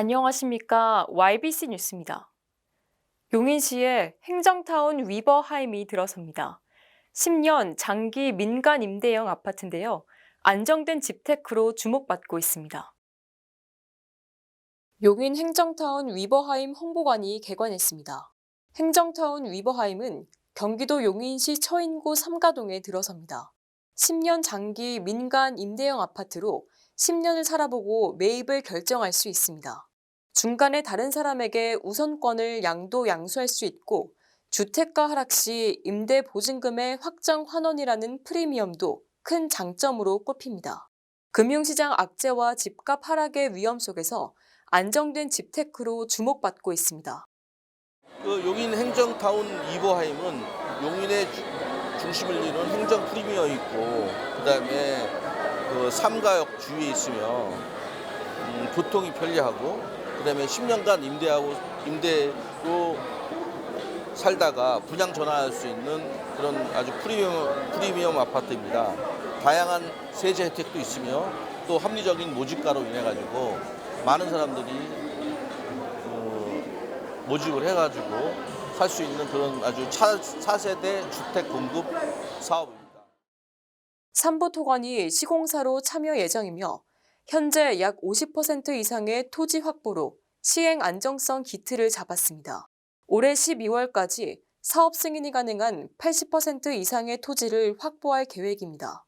안녕하십니까. YBC 뉴스입니다. 용인시에 행정타운 위버하임이 들어섭니다. 10년 장기 민간 임대형 아파트인데요. 안정된 집테크로 주목받고 있습니다. 용인 행정타운 위버하임 홍보관이 개관했습니다. 행정타운 위버하임은 경기도 용인시 처인구 삼가동에 들어섭니다. 10년 장기 민간 임대형 아파트로 10년을 살아보고 매입을 결정할 수 있습니다. 중간에 다른 사람에게 우선권을 양도 양수할 수 있고 주택가 하락 시 임대 보증금의 확정 환원이라는 프리미엄도 큰 장점으로 꼽힙니다. 금융시장 악재와 집값 하락의 위험 속에서 안정된 집테크로 주목받고 있습니다. 그 용인 행정타운 이버하임은 용인의 주- 중심을 이루는 행정 프리미엄 있고 그다음에 그 삼가역 주위에 있으며 음, 교통이 편리하고 그다음에 10년간 임대하고 임대로 살다가 분양 전환할 수 있는 그런 아주 프리미엄 프리미엄 아파트입니다. 다양한 세제 혜택도 있으며 또 합리적인 모집가로 인해 가지고 많은 사람들이 그 모집을 해가지고 살 수 있는 그런 아주 차, 차세대 주택 공급 사업입니다. 삼부 토건이 시공사로 참여 예정이며 현재 약 50% 이상의 토지 확보로 시행 안정성 기틀을 잡았습니다. 올해 12월까지 사업 승인이 가능한 80% 이상의 토지를 확보할 계획입니다.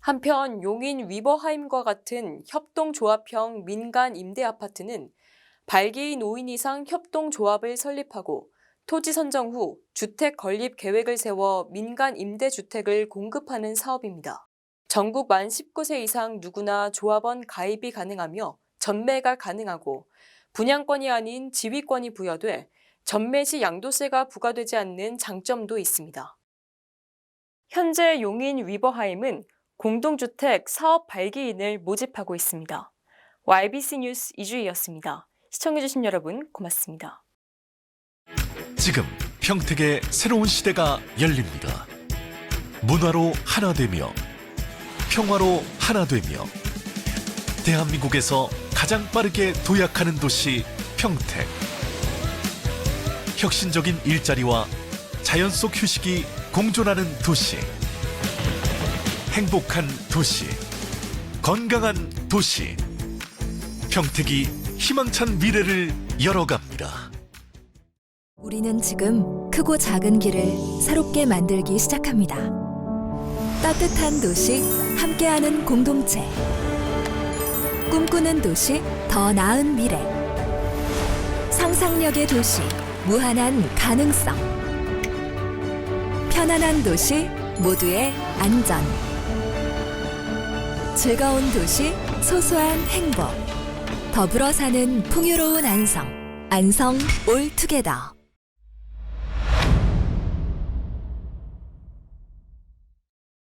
한편 용인 위버하임과 같은 협동조합형 민간 임대 아파트는 발기인 5인 이상 협동조합을 설립하고 토지 선정 후 주택 건립 계획을 세워 민간 임대주택을 공급하는 사업입니다. 전국 만 19세 이상 누구나 조합원 가입이 가능하며 전매가 가능하고 분양권이 아닌 지위권이 부여돼 전매 시 양도세가 부과되지 않는 장점도 있습니다. 현재 용인 위버하임은 공동주택 사업 발기인을 모집하고 있습니다. YBC 뉴스 이주희였습니다. 시청해주신 여러분 고맙습니다. 지금 평택의 새로운 시대가 열립니다. 문화로 하나 되며 평화로 하나 되며 대한민국에서 가장 빠르게 도약하는 도시 평택. 혁신적인 일자리와 자연 속 휴식이 공존하는 도시. 행복한 도시. 건강한 도시. 평택이 희망찬 미래를 열어갑니다. 우리는 지금 크고 작은 길을 새롭게 만들기 시작합니다. 따뜻한 도시, 함께하는 공동체. 꿈꾸는 도시, 더 나은 미래. 상상력의 도시, 무한한 가능성. 편안한 도시, 모두의 안전. 즐거운 도시, 소소한 행복. 더불어 사는 풍요로운 안성. 안성 올투게더.